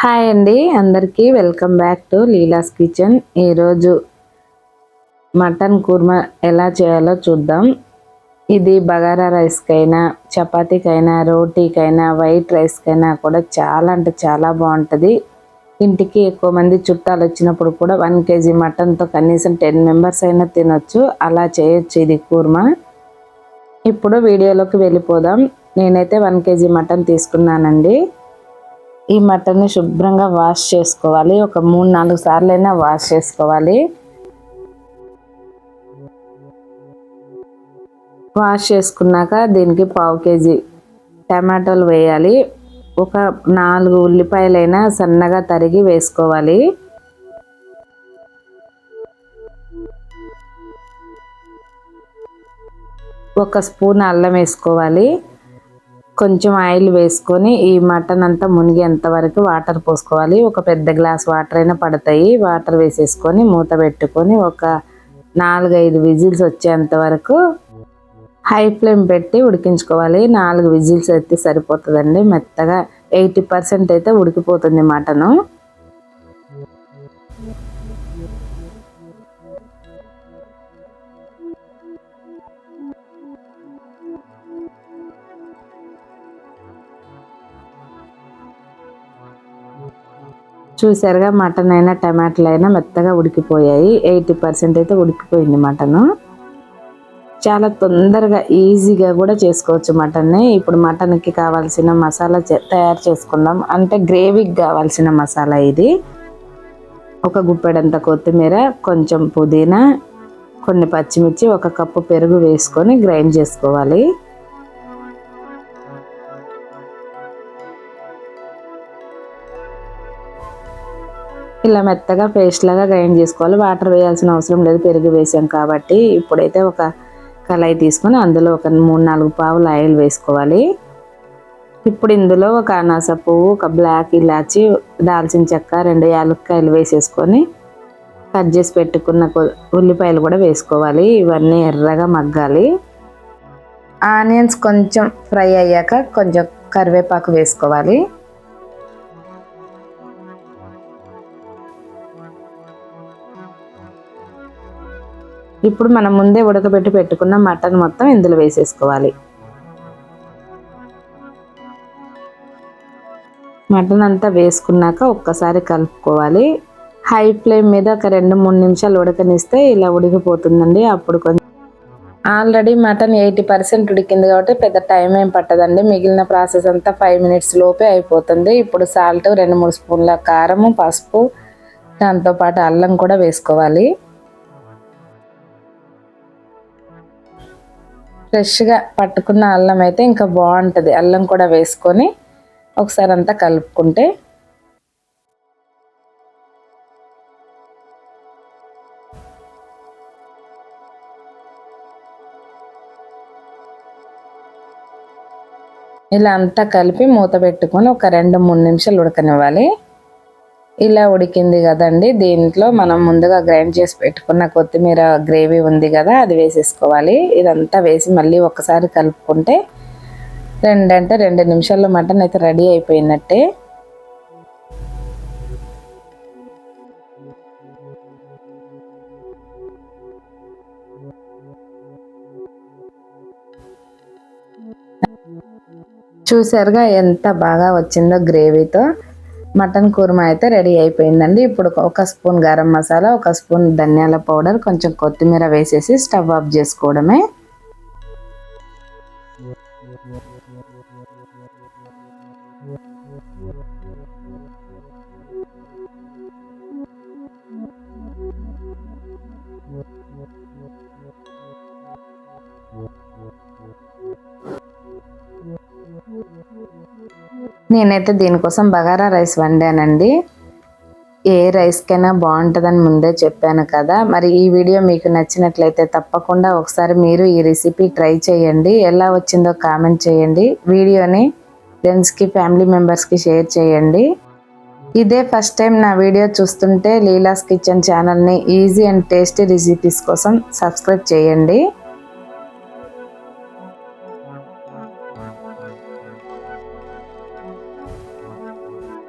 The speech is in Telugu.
హాయ్ అండి అందరికీ welcome back to Leela's kitchen ఈరోజు మటన్ కుర్మా ఎలా చేయాలో చూద్దాం. ఇది బగారా రైస్కైనా చపాతీకైనా రోటీకైనా వైట్ రైస్కైనా కూడా చాలా అంటే చాలా బాగుంటుంది. ఇంటికి ఎక్కువ మంది చుట్టాలు వచ్చినప్పుడు కూడా వన్ కేజీ మటన్తో కనీసం టెన్ మెంబర్స్ అయినా తినొచ్చు. అలా చేయొచ్చు ఇది కూర్మా. ఇప్పుడు వీడియోలోకి వెళ్ళిపోదాం. నేనైతే వన్ కేజీ మటన్ తీసుకున్నానండి. ఈ మటన్ని శుభ్రంగా వాష్ చేసుకోవాలి. ఒక మూడు నాలుగు సార్లు అయినా వాష్ చేసుకోవాలి. వాష్ చేసుకున్నాక దీనికి పావు కేజీ టమాటాలు వేయాలి. ఒక నాలుగు ఉల్లిపాయలైనా సన్నగా తరిగి వేసుకోవాలి. ఒక స్పూన్ అల్లం వేసుకోవాలి. కొంచెం ఆయిల్ వేసుకొని ఈ మటన్ అంతా మునిగేంత వరకు వాటర్ పోసుకోవాలి. ఒక పెద్ద గ్లాస్ వాటర్ అయినా పడతాయి. వాటర్ వేసేసుకొని మూత పెట్టుకొని ఒక నాలుగైదు విజిల్స్ వచ్చేంత వరకు హై ఫ్లేమ్ పెట్టి ఉడికించుకోవాలి. నాలుగు విజిల్స్ అయితే సరిపోతుందండి. మెత్తగా ఎయిటీ పర్సెంట్ అయితే ఉడికిపోతుంది మటను. చూసారుగా మటన్ అయినా టమాటాలు అయినా మెత్తగా ఉడికిపోయాయి. ఎయిటీ పర్సెంట్ అయితే ఉడికిపోయింది మటను. చాలా తొందరగా ఈజీగా కూడా చేసుకోవచ్చు మటన్ని. ఇప్పుడు మటన్కి కావాల్సిన మసాలా తయారు చేసుకుందాం. అంటే గ్రేవీకి కావాల్సిన మసాలా ఇది. ఒక గుప్పెడంత కొత్తిమీర కొంచెం పుదీనా కొన్ని పచ్చిమిర్చి ఒక కప్పు పెరుగు వేసుకొని గ్రైండ్ చేసుకోవాలి. ఇలా మెత్తగా పేస్ట్ లాగా గ్రైండ్ చేసుకోవాలి. వాటర్ వేయాల్సిన అవసరం లేదు పెరుగు వేసాం కాబట్టి. ఇప్పుడైతే ఒక కళాయి తీసుకొని అందులో ఒక మూడు నాలుగు పావులు ఆయిల్ వేసుకోవాలి. ఇప్పుడు ఇందులో ఒక అనాస పువ్వు ఒక బ్లాక్ ఇలాచి దాల్చిన చెక్క రెండు యాలక్కాయలు వేసేసుకొని కట్ చేసి పెట్టుకున్న ఉల్లిపాయలు కూడా వేసుకోవాలి. ఇవన్నీ ఎర్రగా మగ్గాలి. ఆనియన్స్ కొంచెం ఫ్రై అయ్యాక కొంచెం కరివేపాకు వేసుకోవాలి. ఇప్పుడు మనం ముందే ఉడకబెట్టి పెట్టుకున్న మటన్ మొత్తం ఇందులో వేసేసుకోవాలి. మటన్ అంతా వేసుకున్నాక ఒక్కసారి కలుపుకోవాలి. హై ఫ్లేమ్ మీద ఒక రెండు మూడు నిమిషాలు ఉడకనిస్తే ఇలా ఉడికిపోతుందండి. అప్పుడు కొంచెం ఆల్రెడీ మటన్ ఎయిటీ పర్సెంట్ ఉడికింది కాబట్టి పెద్ద టైం ఏం పట్టదండి. మిగిలిన ప్రాసెస్ అంతా ఫైవ్ మినిట్స్ లోపే అయిపోతుంది. ఇప్పుడు సాల్ట్ రెండు మూడు స్పూన్ల కారము పసుపు దాంతోపాటు అల్లం కూడా వేసుకోవాలి. ఫ్రెష్గా పట్టుకున్న అల్లం అయితే ఇంకా బాగుంటుంది. అల్లం కూడా వేసుకొని ఒకసారి అంతా కలుపుకుంటే ఇలా అంతా కలిపి మూత పెట్టుకొని ఒక రెండు మూడు నిమిషాలు ఉడకనివ్వాలి. ఇలా ఉడికింది కదండి. దీంట్లో మనం ముందుగా గ్రైండ్ చేసి పెట్టుకున్న కొత్తిమీర గ్రేవీ ఉంది కదా అది వేసేసుకోవాలి. ఇదంతా వేసి మళ్ళీ ఒకసారి కలుపుకుంటే రెండంటే రెండు నిమిషాల్లో మటన్ అయితే రెడీ అయిపోయినట్టే. చూసారుగా ఎంత బాగా వచ్చిందో గ్రేవీతో. మటన్ కూర్మ అయితే రెడీ అయిపోయిందండి. ఇప్పుడు ఒక స్పూన్ గరం మసాలా ఒక స్పూన్ ధనియాల పౌడర్ కొంచెం కొత్తిమీర వేసేసి స్టవ్ ఆఫ్ చేసుకోవడమే. నేనైతే దీనికోసం బగారా రైస్ వండానండి. ఏ రైస్కైనా బాగుంటుందని ముందే చెప్పాను కదా. మరి ఈ వీడియో మీకు నచ్చినట్లయితే తప్పకుండా ఒకసారి మీరు ఈ రెసిపీ ట్రై చేయండి. ఎలా వచ్చిందో కామెంట్ చేయండి. వీడియోని ఫ్రెండ్స్కి ఫ్యామిలీ మెంబర్స్కి షేర్ చేయండి. ఇదే ఫస్ట్ టైం నా వీడియో చూస్తుంటే లీలాస్ కిచెన్ ఛానల్ని ఈజీ అండ్ టేస్టీ రెసిపీస్ కోసం సబ్స్క్రైబ్ చేయండి.